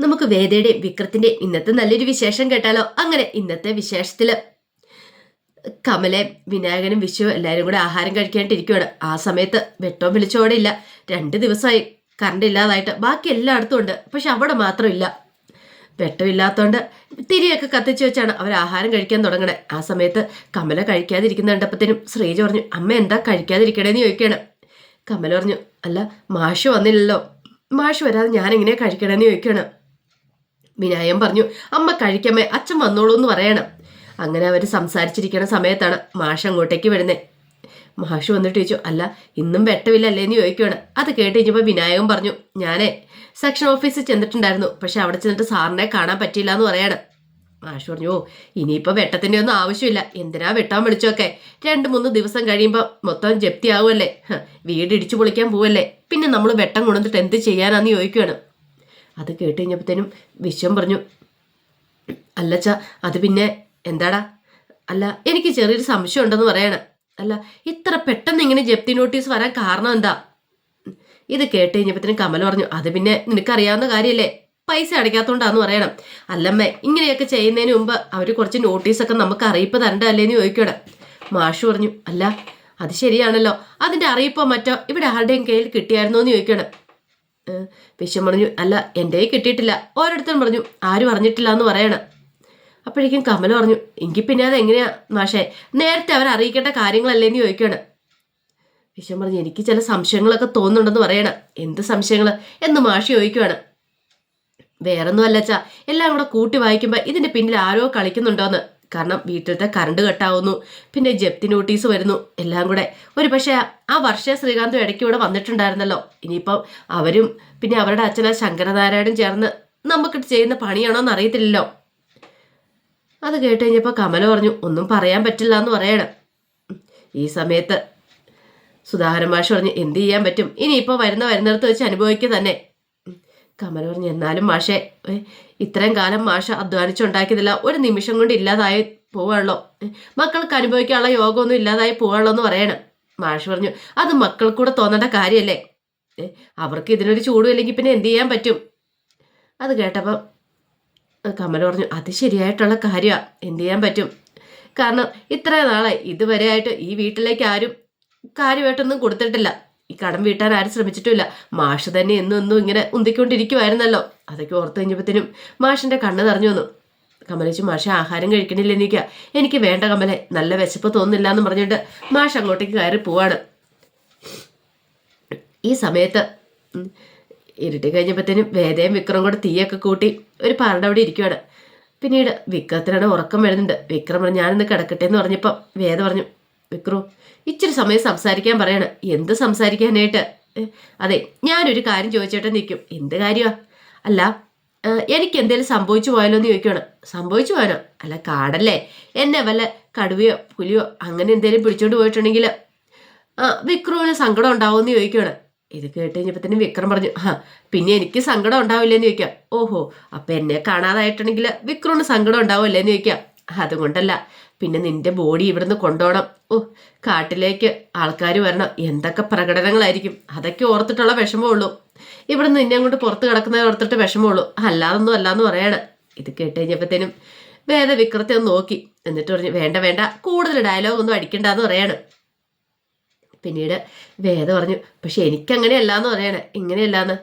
നമുക്ക് വേദയുടെയും വിക്രത്തിന്റെ ഇന്നത്തെ നല്ലൊരു വിശേഷം കേട്ടാലോ? അങ്ങനെ ഇന്നത്തെ വിശേഷത്തിൽ കമലെ വിനായകനും വിശു എല്ലാവരും കൂടെ ആഹാരം കഴിക്കാണ്ടിരിക്കുകയാണ് ആ സമയത്ത് വെട്ടോ വിളിച്ചോടെ ഇല്ല. രണ്ട് ദിവസമായി കറണ്ട് ഇല്ലാതായിട്ട് ബാക്കി എല്ലായിടത്തും ഉണ്ട്. പക്ഷെ അവിടെ മാത്രമില്ല. വെട്ടമില്ലാത്തതുകൊണ്ട് തിരിയൊക്കെ കത്തിച്ചു വെച്ചാണ് അവർ ആഹാരം കഴിക്കാൻ തുടങ്ങണേ. ആ സമയത്ത് കമല കഴിക്കാതിരിക്കുന്ന കണ്ടപ്പത്തിനും ശ്രീജ പറഞ്ഞു അമ്മ എന്താ കഴിക്കാതിരിക്കണേന്ന് ചോദിക്കുകയാണ് കമല പറഞ്ഞു അല്ല മാഷ് വന്നില്ലല്ലോ. മാഷ് വരാതെ ഞാൻ കഴിക്കണേന്ന് ചോദിക്കുകയാണ് വിനായം പറഞ്ഞു അമ്മ കഴിക്കമ്മേ അച്ഛൻ വന്നോളൂ എന്ന് പറയണം. അങ്ങനെ അവർ സംസാരിച്ചിരിക്കുന്ന സമയത്താണ് മാഷ് അങ്ങോട്ടേക്ക് വരുന്നത് മാഷ് വന്നിട്ട് ചോദിച്ചു അല്ല ഇന്നും വെട്ടമില്ലല്ലേ എന്ന് ചോദിക്കുകയാണ് അത് കേട്ട് കഴിഞ്ഞപ്പോൾ വിനായകൻ പറഞ്ഞു ഞാനേ സെക്ഷൻ ഓഫീസിൽ ചെന്നിട്ടുണ്ടായിരുന്നു പക്ഷെ അവിടെ ചെന്നിട്ട് സാറിനെ കാണാൻ പറ്റിയില്ല എന്ന് പറയാണ്. മാഷ് പറഞ്ഞു ഓ ഇനിയിപ്പോൾ വെട്ടത്തിന്റെ ഒന്നും ആവശ്യമില്ല എന്തിനാ വെട്ടാൻ വിളിച്ചൊക്കെ രണ്ട് മൂന്ന് ദിവസം കഴിയുമ്പോൾ മൊത്തം ജപ്തി ആവുമല്ലേ വീട് ഇടിച്ചു പൊളിക്കാൻ പോവല്ലേ? പിന്നെ നമ്മൾ വെട്ടം കൊണ്ടുവന്നിട്ട് എന്ത് ചെയ്യാനാന്ന് ചോദിക്കുകയാണ് അത് കേട്ട് കഴിഞ്ഞപ്പോഴത്തേനും വിശ്വം പറഞ്ഞു അല്ലച്ച അത് പിന്നെ എന്താടാ? അല്ല എനിക്ക് ചെറിയൊരു സംശയം ഉണ്ടെന്ന് പറയണ. അല്ല ഇത്ര പെട്ടെന്ന് ഇങ്ങനെ ജപ്തി നോട്ടീസ് വരാൻ കാരണം എന്താ? ഇത് കേട്ട് കഴിഞ്ഞപ്പോഴത്തേനും കമൽ പറഞ്ഞു അത് പിന്നെ നിനക്കറിയാവുന്ന കാര്യമല്ലേ പൈസ അടയ്ക്കാത്തോണ്ടാന്ന് പറയണം. അല്ലമ്മേ ഇങ്ങനെയൊക്കെ ചെയ്യുന്നതിന് മുമ്പ് അവർ കുറച്ച് നോട്ടീസൊക്കെ നമുക്ക് അറിയിപ്പ് തരണ്ടല്ലേന്ന് ചോദിക്കണം മാഷു പറഞ്ഞു അല്ല അത് ശരിയാണല്ലോ. അതിന്റെ അറിയിപ്പോ മറ്റോ? ഇവിടെ ആരുടെയും കയ്യിൽ കിട്ടിയായിരുന്നോ എന്ന് ചോദിക്കണം വിശ്വം പറഞ്ഞു. അല്ല എന്റെ കിട്ടിയിട്ടില്ല. ഓരോരുത്തരും പറഞ്ഞു ആരും അറിഞ്ഞിട്ടില്ല എന്ന് പറയണം. അപ്പോഴേക്കും കമൽ പറഞ്ഞു എങ്കിൽ പിന്നെ അത് എങ്ങനെയാ മാഷേ? നേരത്തെ അവർ അറിയിക്കേണ്ട കാര്യങ്ങളല്ലേന്ന് ചോദിക്കുകയാണ്. വിശ്വം പറഞ്ഞു എനിക്ക് ചില സംശയങ്ങളൊക്കെ തോന്നുന്നുണ്ടെന്ന് പറയണം. എന്ത് സംശയങ്ങൾ എന്ന് മാഷി ചോദിക്കുകയാണ്. വേറൊന്നും അല്ലച്ചാ എല്ലാം കൂടെ കൂട്ടി വായിക്കുമ്പോൾ ഇതിന്റെ പിന്നിൽ ആരോ കളിക്കുന്നുണ്ടോന്ന്. കാരണം വീട്ടിലത്തെ കറണ്ട് കട്ടാവുന്നു. പിന്നെ ജപ്തി നോട്ടീസ് വരുന്നു. എല്ലാം കൂടെ. ഒരു പക്ഷേ ആ വർഷ ശ്രീകാന്തും ഇടയ്ക്ക് ഇവിടെ വന്നിട്ടുണ്ടായിരുന്നല്ലോ. ഇനിയിപ്പം അവരും പിന്നെ അവരുടെ അച്ഛനാ ശങ്കരനാരായണും ചേർന്ന് നമുക്ക് ചെയ്യുന്ന പണിയാണോ എന്ന് അറിയത്തില്ലല്ലോ അത് കേട്ട് കഴിഞ്ഞപ്പോൾ കമല പറഞ്ഞു ഒന്നും പറയാൻ പറ്റില്ല എന്ന് പറയണം. ഈ സമയത്ത് സുധാകരൻ മാഷ് പറഞ്ഞു എന്ത് ചെയ്യാൻ പറ്റും? ഇനിയിപ്പോൾ വരുന്ന വരുന്നിടത്ത് വെച്ച് അനുഭവിക്കുക തന്നെ. ഉം. കമല പറഞ്ഞു എന്നാലും മാഷെ ഇത്രയും കാലം മാഷ അധ്വാനിച്ചുണ്ടാക്കിയതില്ല ഒരു നിമിഷം കൊണ്ട് ഇല്ലാതായി പോവാണല്ലോ. മക്കൾക്ക് അനുഭവിക്കാനുള്ള യോഗമൊന്നും ഇല്ലാതായി പോവാണല്ലോ എന്ന് പറയണം. മാഷ് പറഞ്ഞു അത് മക്കൾക്കൂടെ തോന്നേണ്ട കാര്യമല്ലേ അവർക്ക് ഇതിനൊരു ചൂടുമില്ലെങ്കിൽ പിന്നെ എന്ത് ചെയ്യാൻ പറ്റും? അത് കേട്ടപ്പം കമൽ പറഞ്ഞു അത് ശരിയായിട്ടുള്ള കാര്യമാണ് എന്ത് ചെയ്യാൻ പറ്റും? കാരണം ഇത്ര നാളെ ഇതുവരെ ആയിട്ട് ഈ വീട്ടിലേക്ക് ആരും കാര്യമായിട്ടൊന്നും കൊടുത്തിട്ടില്ല. ഈ കടം വീട്ടാൻ ആരും ശ്രമിച്ചിട്ടില്ല മാഷ് തന്നെ എന്നും എന്നും ഇങ്ങനെ ഉന്തിക്കൊണ്ടിരിക്കുമായിരുന്നല്ലോ അതൊക്കെ ഓർത്ത് കഴിഞ്ഞപ്പോഴത്തേനും മാഷിന്റെ കണ്ണ് നിറഞ്ഞു വന്നു. കമലേച്ചു മാഷ ആഹാരം കഴിക്കണില്ല എനിക്ക് എനിക്ക് വേണ്ട കമലെ നല്ല വിശപ്പ് തോന്നുന്നില്ല എന്ന് പറഞ്ഞിട്ട് മാഷ് അങ്ങോട്ടേക്ക് കയറി പോവാണ്. ഈ സമയത്ത് ഇരുട്ടി കഴിഞ്ഞപ്പോഴത്തേനും വേദയും വിക്രം കൂടെ തീയൊക്കെ കൂട്ടി ഒരു പാറയുടെ അവിടെ ഇരിക്കുവാണ്. പിന്നീട് വിക്രത്തിനാണ് ഉറക്കം വരുന്നുണ്ട്. വിക്രം പറഞ്ഞു ഞാനിന്ന് കിടക്കട്ടെ എന്ന് പറഞ്ഞപ്പോൾ വേദ പറഞ്ഞു വിക്രു ഇച്ചിരി സമയം സംസാരിക്കാൻ പറയണം. എന്ത് സംസാരിക്കാനായിട്ട്? അതെ ഞാനൊരു കാര്യം ചോദിച്ചോട്ടെ നിൽക്കും എന്ത് കാര്യമാ അല്ല എനിക്ക് എന്തെങ്കിലും സംഭവിച്ചു പോയാലോ എന്ന് ചോദിക്കണം സംഭവിച്ചു പോയാനോ അല്ല കാടല്ലേ? എന്നെ വല്ല കടുവയോ പുലിയോ അങ്ങനെ എന്തെങ്കിലും പിടിച്ചോണ്ട് പോയിട്ടുണ്ടെങ്കിൽ വിക്രുവിന് സങ്കടം ഉണ്ടാവുമെന്ന് ചോദിക്കുകയാണ് ഇത് കേട്ട് തന്നെ വിക്രം പറഞ്ഞു ആ പിന്നെ എനിക്ക് സങ്കടം ഉണ്ടാവില്ലെന്ന് ചോദിക്കാം. ഓഹോ അപ്പം എന്നെ കാണാതായിട്ടുണ്ടെങ്കിൽ വിക്രുവിന് സങ്കടം ഉണ്ടാവില്ലെന്ന് ചോദിക്കാം. അതുകൊണ്ടല്ല പിന്നെ നിന്റെ ബോഡി ഇവിടുന്ന് കൊണ്ടോണം. ഓ കാട്ടിലേക്ക് ആൾക്കാർ വരണം. എന്തൊക്കെ പ്രകടനങ്ങളായിരിക്കും. അതൊക്കെ ഓർത്തിട്ടുള്ള വിഷമമുള്ളൂ. ഇവിടുന്ന് നിന്നെ അങ്ങോട്ട് പുറത്ത് കിടക്കുന്നത് ഓർത്തിട്ട് വിഷമമുള്ളൂ. അല്ലാതൊന്നും അല്ലാന്ന് പറയാണ്. ഇത് കേട്ട് വേദ വിക്രത്തെ ഒന്ന് നോക്കി. എന്നിട്ട് പറഞ്ഞു വേണ്ട വേണ്ട. കൂടുതൽ ഡയലോഗ് ഒന്നും അടിക്കണ്ടെന്ന് പറയാണ്. പിന്നീട് വേദ പറഞ്ഞു പക്ഷെ എനിക്കങ്ങനെയല്ലാന്ന് പറയണേ. ഇങ്ങനെയല്ലാന്ന്.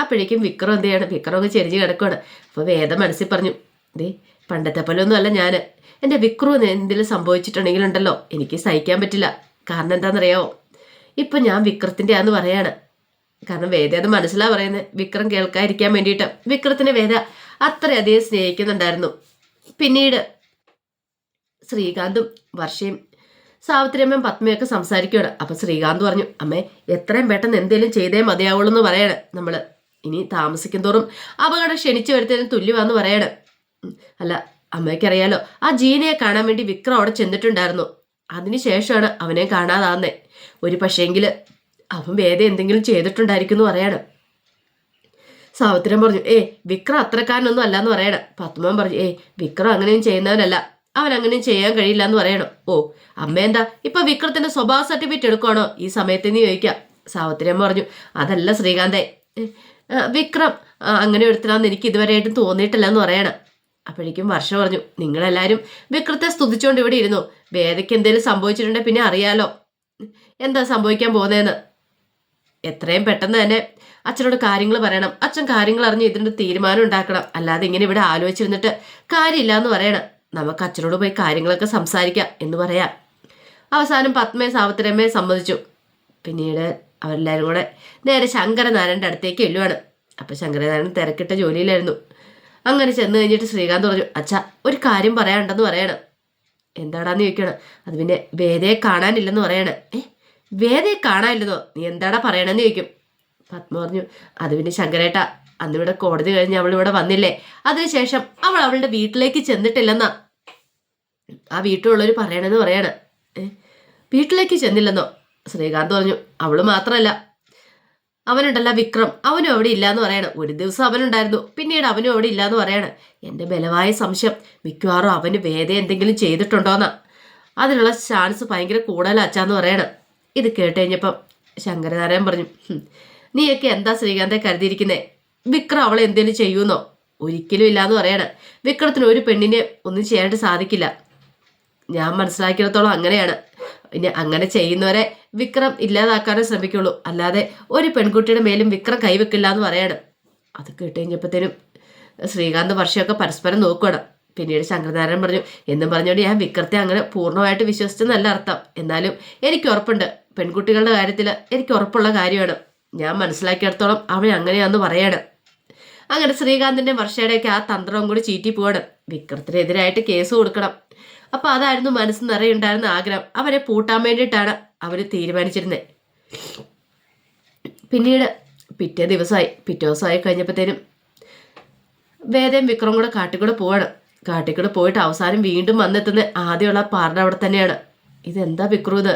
അപ്പോഴേക്കും വിക്രം എന്ത് ചെയ്യണം? വിക്രം അങ്ങ് ചെരിഞ്ഞ് കിടക്കുകയാണ് അപ്പോൾ വേദ മനസ്സിൽ പറഞ്ഞു ദേ പണ്ടത്തെ പോലെ ഒന്നും അല്ല ഞാൻ എന്റെ വിക്രം എന്തെങ്കിലും സംഭവിച്ചിട്ടുണ്ടെങ്കിലുണ്ടല്ലോ. എനിക്ക് സഹിക്കാൻ പറ്റില്ല. കാരണം എന്താണെന്നറിയാമോ ഇപ്പം ഞാൻ വിക്രത്തിന്റെ ആന്ന് പറയാണ്. കാരണം വേദ അത് മനസ്സിലാ പറയുന്നത് വിക്രം കേൾക്കാതിരിക്കാൻ വേണ്ടിയിട്ട്. വിക്രത്തിനെ വേദ അത്രയധികം സ്നേഹിക്കുന്നുണ്ടായിരുന്നു. പിന്നീട് ശ്രീകാന്തും വർഷയും സാവിത്രിയമ്മയും പത്മയൊക്കെ സംസാരിക്കുകയാണ് അപ്പൊ ശ്രീകാന്ത് പറഞ്ഞു അമ്മേ എത്രയും പെട്ടെന്ന് എന്തേലും ചെയ്തേ മതിയാവുള്ളൂ എന്ന് പറയണേ നമ്മൾ. ഇനി താമസിക്കും തോറും അപകടം ക്ഷണിച്ചു വരുത്തതിന് തുല്യമാന്ന് പറയണേ. അല്ല അമ്മയ്ക്കറിയാലോ ആ ജീനയെ കാണാൻ വേണ്ടി വിക്രം അവിടെ ചെന്നിട്ടുണ്ടായിരുന്നു. അതിനുശേഷമാണ് അവനെ കാണാതാന്നേ ഒരു പക്ഷേങ്കിൽ അവൻ വേദം എന്തെങ്കിലും ചെയ്തിട്ടുണ്ടായിരിക്കും എന്ന് പറയണം. സാവിത്രം പറഞ്ഞു ഏ വിക്രം അത്രക്കാരനൊന്നും അല്ലാന്ന് പറയണം. പത്മൻ പറഞ്ഞു ഏ വിക്രം അങ്ങനെയും ചെയ്യുന്നവനല്ല. അവൻ അങ്ങനെയും ചെയ്യാൻ കഴിയില്ല എന്ന് പറയണം. ഓ അമ്മ എന്താ? ഇപ്പൊ വിക്രത്തിന്റെ സ്വഭാവ സർട്ടിഫിക്കറ്റ് എടുക്കുവാണോ? ഈ സമയത്ത് നീ ചോദിക്കാം. സാവിത്രിയമ്മ പറഞ്ഞു അതല്ല ശ്രീകാന്തേ വിക്രം അങ്ങനെ ഒരുത്തനാന്ന് എനിക്ക് ഇതുവരെയായിട്ടും തോന്നിയിട്ടില്ല എന്ന് പറയണം. അപ്പോഴേക്കും വർഷ പറഞ്ഞു നിങ്ങളെല്ലാവരും വിക്രത്തെ സ്തുതിച്ചുകൊണ്ട് ഇവിടെ ഇരുന്നു. വേദയ്ക്ക് എന്തെങ്കിലും സംഭവിച്ചിട്ടുണ്ടെങ്കിൽ പിന്നെ അറിയാലോ. എന്താ സംഭവിക്കാൻ പോകുന്നതെന്ന് എത്രയും പെട്ടെന്ന് തന്നെ അച്ഛനോട് കാര്യങ്ങൾ പറയണം. അച്ഛൻ കാര്യങ്ങൾ അറിഞ്ഞ് ഇതിന്റെ തീരുമാനം ഉണ്ടാക്കണം. അല്ലാതെ ഇങ്ങനെ ഇവിടെ ആലോചിച്ചിരുന്നിട്ട് കാര്യമില്ല എന്ന് പറയണം. നമുക്ക് അച്ഛനോട് പോയി കാര്യങ്ങളൊക്കെ സംസാരിക്കാം എന്ന് പറയാം. അവസാനം പത്മയെ സാവിത്രമ്മയെ സമ്മതിച്ചു. പിന്നീട് അവരെല്ലാവരും കൂടെ നേരെ ശങ്കരനാരായണന്റെ അടുത്തേക്ക് എല്ലുവാണ് അപ്പോൾ ശങ്കരനാരായണൻ തിരക്കിട്ട ജോലിയിലായിരുന്നു. അങ്ങനെ ചെന്ന് കഴിഞ്ഞിട്ട് ശ്രീകാന്ത് പറഞ്ഞു അച്ഛാ ഒരു കാര്യം പറയാനുണ്ടെന്ന് പറയണം. എന്താടാന്ന് ചോദിക്കണം? അത് പിന്നെ വേദയെ കാണാനില്ലെന്ന് പറയണേ. ഏ വേദയെ കാണാനില്ലെന്നോ? നീ എന്താടാ പറയണമെന്ന് ചോദിക്കും. പത്മ പറഞ്ഞു അത് പിന്നെ ശങ്കരേട്ട അന്നിവിടെ കോടതി കഴിഞ്ഞ് അവൾ ഇവിടെ വന്നില്ലേ? അതിനുശേഷം അവൾ അവളുടെ വീട്ടിലേക്ക് ചെന്നിട്ടില്ലെന്നാ. ആ വീട്ടിലുള്ളവർ പറയണമെന്ന് പറയാണ്. ഏ വീട്ടിലേക്ക് ചെന്നില്ലെന്നോ? ശ്രീകാന്ത് പറഞ്ഞു അവൾ മാത്രമല്ല അവനുണ്ടല്ല വിക്രം. അവനും അവിടെ ഇല്ലാന്ന് പറയണം. ഒരു ദിവസം അവനുണ്ടായിരുന്നു. പിന്നീട് അവനും അവിടെ ഇല്ലാന്ന് പറയണം. എന്റെ ബലമായ സംശയം. മിക്കവാറും അവന് വേദ എന്തെങ്കിലും ചെയ്തിട്ടുണ്ടോന്നാ. അതിനുള്ള ചാൻസ് ഭയങ്കര കൂടുതലാച്ചാന്ന് പറയണം. ഇത് കേട്ട് കഴിഞ്ഞപ്പം ശങ്കരനാരായൺ പറഞ്ഞു "ഹും, നീയൊക്കെ എന്താ ശ്രീകാന്തെ കരുതിയിരിക്കുന്നേ? വിക്രം അവളെ എന്തെങ്കിലും ചെയ്യുമെന്നോ ഒരിക്കലും ഇല്ലാന്ന് പറയണം. വിക്രത്തിന് ഒരു പെണ്ണിനെ ഒന്നും ചെയ്യാനായിട്ട് സാധിക്കില്ല. ഞാൻ മനസ്സിലാക്കിയിടത്തോളം അങ്ങനെയാണ്. പിന്നെ അങ്ങനെ ചെയ്യുന്നവരെ വിക്രം ഇല്ലാതാക്കാനേ ശ്രമിക്കുള്ളൂ. അല്ലാതെ ഒരു പെൺകുട്ടിയുടെ മേലും വിക്രം കൈവെക്കില്ല എന്ന് പറയണം. അത് കേട്ട് കഴിഞ്ഞപ്പോഴത്തേനും ശ്രീകാന്ത് വർഷമൊക്കെ പരസ്പരം നോക്കണം. പിന്നീട് ശങ്കരനാരായണൻ പറഞ്ഞു എന്നും പറഞ്ഞുകൊണ്ട് ഞാൻ വിക്രത്തെ അങ്ങനെ പൂർണമായിട്ട് വിശ്വസിച്ചെന്നല്ല അർത്ഥം. എന്നാലും എനിക്ക് ഉറപ്പുണ്ട്. പെൺകുട്ടികളുടെ കാര്യത്തിൽ എനിക്ക് ഉറപ്പുള്ള കാര്യമാണ്. ഞാൻ മനസ്സിലാക്കിയിടത്തോളം അവൻ അങ്ങനെയാന്ന് പറയാണ്. അങ്ങനെ ശ്രീകാന്തിന്റെ വർഷയുടെയൊക്കെ ആ തന്ത്രവും കൂടി ചീറ്റി പോകണം വിക്രത്തിനെതിരായിട്ട് കേസ് കൊടുക്കണം. അപ്പൊ അതായിരുന്നു മനസ്സ് നിറയുണ്ടായിരുന്ന ആഗ്രഹം. അവരെ പൂട്ടാൻ വേണ്ടിയിട്ടാണ് അവർ തീരുമാനിച്ചിരുന്നത് പിന്നീട് പിറ്റേ ദിവസമായി പിറ്റേ ദിവസമായി കഴിഞ്ഞപ്പോഴത്തേനും വേദയും വിക്രം കൂടെ കാട്ടിക്കൂടെ പോവാണ്. കാട്ടിക്കൂടെ പോയിട്ട് അവസാനം വീണ്ടും വന്നെത്തുന്ന ആദ്യമുള്ള പാറിന്റെ അവിടെ തന്നെയാണ്. ഇതെന്താ വിക്രം ഇത്?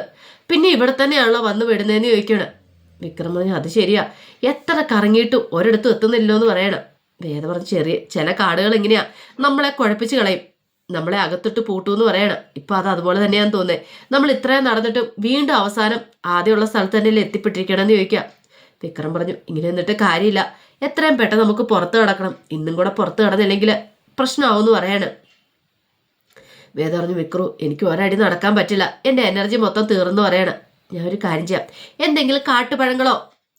പിന്നെ ഇവിടെ തന്നെയാണല്ലോ വന്ന് വിടുന്നതെന്ന് ചോദിക്കുകയാണ് വിക്രം പറഞ്ഞു അത് ശരിയാ. എത്ര കറങ്ങിയിട്ടും ഒരിടത്തും എത്തുന്നില്ലോ എന്ന് പറയണം. വേദ പറഞ്ഞു ചെറിയ ചില കാടുകൾ എങ്ങനെയാ നമ്മളെ കുഴപ്പിച്ച് കളയും. നമ്മളെ അകത്തിട്ട് പൂട്ടു എന്ന് പറയണം. ഇപ്പൊ അത് അതുപോലെ തന്നെയാന്ന് തോന്നുന്നത് നമ്മൾ ഇത്രയും നടന്നിട്ട് വീണ്ടും അവസാനം ആദ്യമുള്ള സ്ഥലത്ത് തന്നെയല്ലേ എത്തിപ്പെട്ടിരിക്കണമെന്ന് ചോദിക്കാം വിക്രം പറഞ്ഞു ഇങ്ങനെ നിന്നിട്ട് കാര്യമില്ല. എത്രയും പെട്ടെന്ന് നമുക്ക് പുറത്ത് കിടക്കണം ഇന്നും കൂടെ പുറത്ത് കിടന്നില്ലെങ്കിൽ പ്രശ്നമാവുമെന്ന് പറയാണ്. വേദ പറഞ്ഞു വിക്രു എനിക്ക് ഒരടി നടക്കാൻ പറ്റില്ല. എന്റെ എനർജി മൊത്തം തീർന്നു പറയണം. ഞാൻ ഒരു കാര്യം ചെയ്യാം. എന്തെങ്കിലും കാട്ടുപഴങ്ങളോ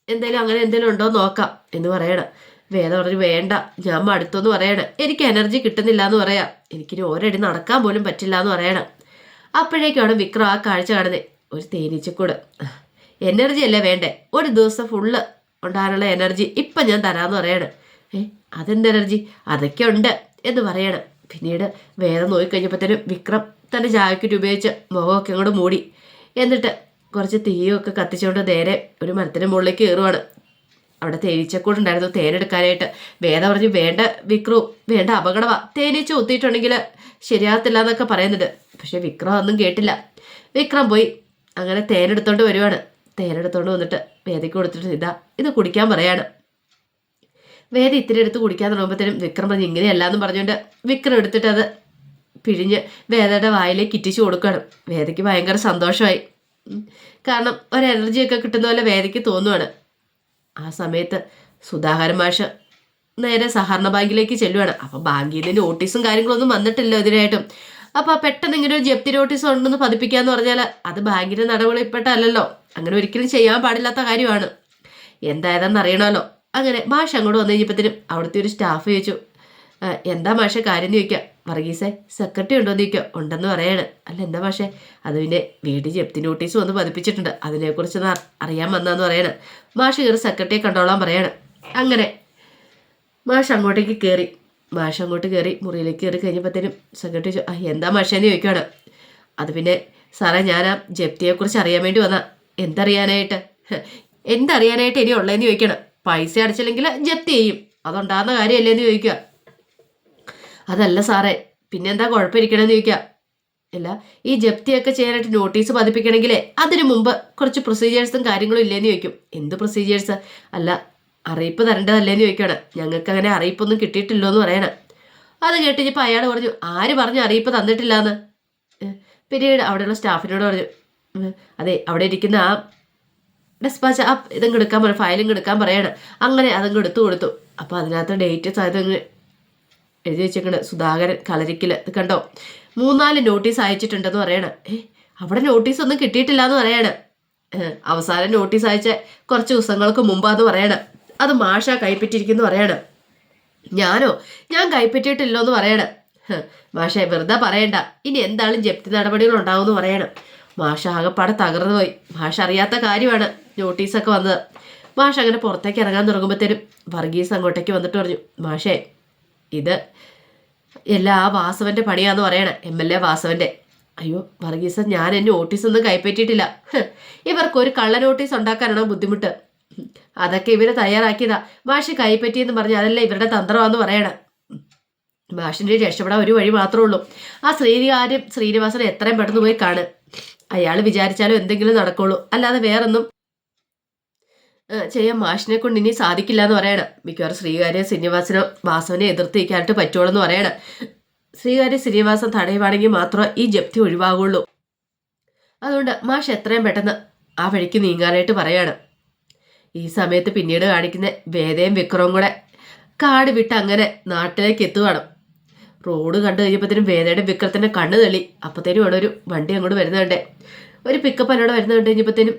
എന്തെങ്കിലും അങ്ങനെ എന്തെങ്കിലും ഉണ്ടോ നോക്കാം എന്ന് പറയണം. വേദ പറഞ്ഞു വേണ്ട ഞാൻ മടുത്തെന്ന് പറയണം. എനിക്ക് എനർജി കിട്ടുന്നില്ല എന്ന് പറയാം. എനിക്കിനി ഒരടി നടക്കാൻ പോലും പറ്റില്ല എന്ന് പറയണം. അപ്പോഴേക്കാണ് വിക്രം ആ കാഴ്ച കാണുന്നത്. ഒരു തേനീച്ചക്കൂട്. എനർജി അല്ലേ വേണ്ടേ? ഒരു ദിവസം ഫുള്ള് ഉണ്ടാകാനുള്ള എനർജി ഇപ്പം ഞാൻ തരാമെന്ന് പറയണം. ഏ അതെന്ത് എനർജി അതൊക്കെ ഉണ്ട് എന്ന് പറയണം. പിന്നീട് വേറെ നോക്കിക്കഴിഞ്ഞപ്പോഴത്തേനും വിക്രം തന്റെ ജാക്കറ്റ് ഉപയോഗിച്ച് മുഖമൊക്കെ അങ്ങോട്ട് മൂടി. എന്നിട്ട് കുറച്ച് തീയൊക്കെ കത്തിച്ചുകൊണ്ട് നേരെ ഒരു മരത്തിന് മുകളിലേക്ക് കയറുവാണ്. അവിടെ തേനീച്ചക്കൂടുണ്ടായിരുന്നു. തേനെടുക്കാനായിട്ട് വേദ പറഞ്ഞു വേണ്ട വിക്രു വേണ്ട അപകടമാ തേനീച്ച ഒത്തിയിട്ടുണ്ടെങ്കിൽ ശരിയാകത്തില്ല എന്നൊക്കെ പറയുന്നുണ്ട്. പക്ഷെ വിക്രം ഒന്നും കേട്ടില്ല. വിക്രം പോയി. അങ്ങനെ തേനെടുത്തോണ്ട് വരുവാണ്. തേനെടുത്തോണ്ട് വന്നിട്ട് വേദയ്ക്ക് കൊടുത്തിട്ട് ഇതാ ഇത് കുടിക്കാൻ പറയാണ്. വേദ ഇത്തിരി എടുത്ത് കുടിക്കാൻ തുടങ്ങുമ്പോഴത്തേനും വിക്രം പറഞ്ഞു ഇങ്ങനെയല്ലാന്ന് പറഞ്ഞുകൊണ്ട് വിക്രം എടുത്തിട്ട് അത് പിഴിഞ്ഞ് വേദയുടെ വായിലേക്ക് ഇറ്റിച്ചു കൊടുക്കണം വേദയ്ക്ക് ഭയങ്കര സന്തോഷമായി. കാരണം ഒരു എനർജിയൊക്കെ കിട്ടുന്ന പോലെ വേദയ്ക്ക് തോന്നുവാണ്. ആ സമയത്ത് സുധാകരൻ മാഷ് നേരെ സഹകരണ ബാങ്കിലേക്ക് ചെല്ലുവാണ്. അപ്പൊ ബാങ്കിൽ നിന്ന് നോട്ടീസും കാര്യങ്ങളൊന്നും വന്നിട്ടില്ല ഇതിനായിട്ടും. അപ്പൊ പെട്ടെന്ന് ഇങ്ങനെ ഒരു ജപ്തി നോട്ടീസ് ഉണ്ടെന്ന് പതിപ്പിക്കാന്ന് പറഞ്ഞാൽ അത് ബാങ്കിന്റെ നടപടിപ്പെട്ടല്ലോ അങ്ങനെ ഒരിക്കലും ചെയ്യാൻ പാടില്ലാത്ത കാര്യമാണ്. എന്തായതെന്ന് അറിയണമല്ലോ. അങ്ങനെ മാഷ് അങ്ങോട്ട് വന്നു കഴിഞ്ഞപ്പോഴത്തേനും അവിടുത്തെ ഒരു സ്റ്റാഫ് ചോദിച്ചു എന്താ മാഷെ കാര്യം എന്ന് ചോദിക്കാം? വർഗീസേ സെക്രട്ടറി ഉണ്ടോ നീക്കോ ഉണ്ടെന്ന് പറയാണ്. അല്ല എന്താ പക്ഷേ അത് പിന്നെ വീട്ടിൽ ജപ്തി നോട്ടീസ് വന്ന് പതിപ്പിച്ചിട്ടുണ്ട്. അതിനെക്കുറിച്ച് അറിയാൻ വന്നാന്ന് പറയണം. മാഷ് കയറി സെക്രട്ടറിയെ കണ്ടോളാൻ പറയണം. അങ്ങനെ മാഷ് അങ്ങോട്ടേക്ക് കയറി. മാഷ് അങ്ങോട്ട് കയറി മുറിയിലേക്ക് കയറി കഴിഞ്ഞപ്പോഴത്തേനും സെക്രട്ടറി ചോ- എന്താ മാഷേന്ന് ചോദിക്കുകയാണ് അത് പിന്നെ സാറേ ഞാൻ ആ ജപ്തിയെക്കുറിച്ച് അറിയാൻ വേണ്ടി വന്ന. എന്തറിയാനായിട്ട്? എന്തറിയാനായിട്ട് ഇനി ഉള്ളതെന്ന് ചോദിക്കണം. പൈസ അടച്ചില്ലെങ്കിൽ ജപ്തി ചെയ്യും. അതുണ്ടാകുന്ന കാര്യമല്ലേ എന്ന് ചോദിക്കുക അതല്ല സാറേ പിന്നെന്താ കുഴപ്പമിരിക്കണമെന്ന് ചോദിക്കാം. അല്ല ഈ ജപ്തിയൊക്കെ ചെയ്യാനായിട്ട് നോട്ടീസ് പതിപ്പിക്കണമെങ്കിലേ അതിനു മുമ്പ് കുറച്ച് പ്രൊസീജിയേഴ്സും കാര്യങ്ങളും ഇല്ലേന്ന് ചോദിക്കും. എന്ത് പ്രൊസീജിയേഴ്സ്? അല്ല അറിയിപ്പ് തരേണ്ടതല്ലേന്ന് ചോദിക്കുകയാണ് ഞങ്ങൾക്ക് അങ്ങനെ അറിയിപ്പൊന്നും കിട്ടിയിട്ടില്ലോ എന്ന് പറയണം. അത് കേട്ടിപ്പോൾ അയാൾ പറഞ്ഞു ആര് പറഞ്ഞു അറിയിപ്പ് തന്നിട്ടില്ല എന്ന് പിന്നീട് അവിടെയുള്ള സ്റ്റാഫിനോട് പറഞ്ഞു അതെ അവിടെ ഇരിക്കുന്ന ആ ഡെസ്പാച്ച് ആ ഇതും എടുക്കാൻ പറയും ഫയലും എടുക്കാൻ പറയാണ്. അങ്ങനെ അതങ്ങ് എടുത്തു കൊടുത്തു. അപ്പോൾ അതിനകത്ത് ഡേറ്റ് സാധ്യത എഴുതി വെച്ചേക്കണ്. സുധാകരൻ കളരിക്കൽ ഇത് കണ്ടോ? മൂന്നാൽ നോട്ടീസ് അയച്ചിട്ടുണ്ടെന്ന് പറയണം. ഏ അവിടെ നോട്ടീസ് ഒന്നും കിട്ടിയിട്ടില്ല എന്ന് പറയാണ് അവസാനം നോട്ടീസ് അയച്ച കുറച്ച് ദിവസങ്ങൾക്ക് മുമ്പാന്ന് പറയണം. അത് മാഷ കൈപ്പറ്റിയിരിക്കുന്നു പറയണം. ഞാനോ? ഞാൻ കൈപ്പറ്റിയിട്ടില്ലോ എന്ന് പറയണം മാഷെ വെറുതെ പറയണ്ട. ഇനി എന്തായാലും ജപ്തി നടപടികൾ ഉണ്ടാവുമെന്ന് പറയണം. മാഷ ആകെപ്പാടെ തകർന്നു പോയി. മാഷ അറിയാത്ത കാര്യമാണ് നോട്ടീസൊക്കെ വന്നത്. മാഷ അങ്ങനെ പുറത്തേക്ക് ഇറങ്ങാൻ തുടങ്ങുമ്പോഴത്തേനും വർഗീസ് അങ്ങോട്ടേക്ക് വന്നിട്ട് പറഞ്ഞു മാഷേ ഇത് എല്ലാ ആ വാസവന്റെ പണിയാന്ന് പറയണേ എം എൽ എ വാസവന്റെ അയ്യോ വർഗീസ ഞാൻ എന്റെ നോട്ടീസ് ഒന്നും കൈപ്പറ്റിയിട്ടില്ല. ഇവർക്ക് ഒരു കള്ള നോട്ടീസ് ഉണ്ടാക്കാനാണോ ബുദ്ധിമുട്ട്? അതൊക്കെ ഇവരെ തയ്യാറാക്കിയതാ. മാഷി കൈപ്പറ്റിയെന്ന് പറഞ്ഞ് അതല്ല ഇവരുടെ തന്ത്രമാന്ന് പറയണം. മാഷിന്റെ രക്ഷപ്പെടാൻ ഒരു വഴി മാത്രമേ ഉള്ളൂ. ആ ശ്രീകാര്യം ശ്രീനിവാസനെ എത്രയും പെട്ടെന്ന് പോയി കാണ്. അയാൾ വിചാരിച്ചാലും എന്തെങ്കിലും നടക്കുള്ളൂ. അല്ലാതെ വേറൊന്നും ചെയ്യാൻ മാഷിനെ കൊണ്ട് ഇനി സാധിക്കില്ല എന്ന് പറയണം. മിക്കവാറും ശ്രീകാര്യ ശ്രീനിവാസനോ വാസവനെ എതിർത്തിരിക്കാനായിട്ട് പറ്റുള്ളൂ എന്ന് പറയണം. ശ്രീകാര്യ ശ്രീനിവാസൻ തടയുവാണെങ്കിൽ മാത്രമേ ഈ ജപ്തി ഒഴിവാകുള്ളൂ. അതുകൊണ്ട് മാഷ് എത്രയും പെട്ടെന്ന് ആ വഴിക്ക് നീങ്ങാനായിട്ട് പറയാണ്. ഈ സമയത്ത് പിന്നീട് കാണിക്കുന്ന വേദയും വിക്രവും കൂടെ കാട് വിട്ട് അങ്ങനെ നാട്ടിലേക്ക് എത്തുവാണ്. റോഡ് കണ്ടു കഴിഞ്ഞപ്പോഴത്തേനും വേദയുടെ വിക്രത്തിന്റെ കണ്ണ് തെളി. അപ്പത്തേനും അവിടെ ഒരു വണ്ടി അങ്ങോട്ട് വരുന്നുണ്ട് ഒരു പിക്കപ്പ് എന്നോട് വരുന്നുണ്ട് കഴിഞ്ഞപ്പോഴത്തേനും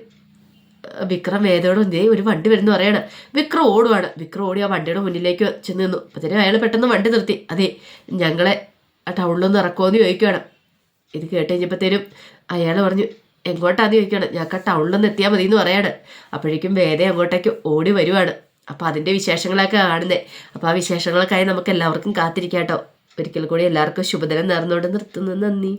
വിക്രം വേദയോട് ഒന്നേ ഒരു വണ്ടി വരുന്നു പറയാണ്. വിക്രം ഓടുവാണ്. വിക്രം ഓടി ആ വണ്ടിയുടെ മുന്നിലേക്ക് ചെന്ന് നിന്നു. അപ്പത്തേനും അയാൾ പെട്ടെന്ന് വണ്ടി നിർത്തി. അതെ ഞങ്ങളെ ആ ടൗണിലൊന്ന് ഇറക്കുമോന്ന് ചോദിക്കുകയാണ്. ഇത് കേട്ട് കഴിഞ്ഞപ്പോഴത്തേനും അയാൾ പറഞ്ഞു എങ്ങോട്ടാന്ന് ചോദിക്കുകയാണ്. ഞങ്ങൾക്ക് ആ ടൗണിലൊന്ന് എത്തിയാൽ മതി എന്ന് പറയാണ്. അപ്പോഴേക്കും വേദ അങ്ങോട്ടേക്ക് ഓടി വരുവാണ്. അപ്പോൾ അതിന്റെ വിശേഷങ്ങളൊക്കെ കാണുന്നത് അപ്പോൾ ആ വിശേഷങ്ങൾക്കായി നമുക്ക് എല്ലാവർക്കും കാത്തിരിക്കാം കേട്ടോ. ഒരിക്കൽ കൂടി എല്ലാവർക്കും ശുഭദിനം നേർന്നുകൊണ്ട് നിർത്തുന്നു. നന്ദി.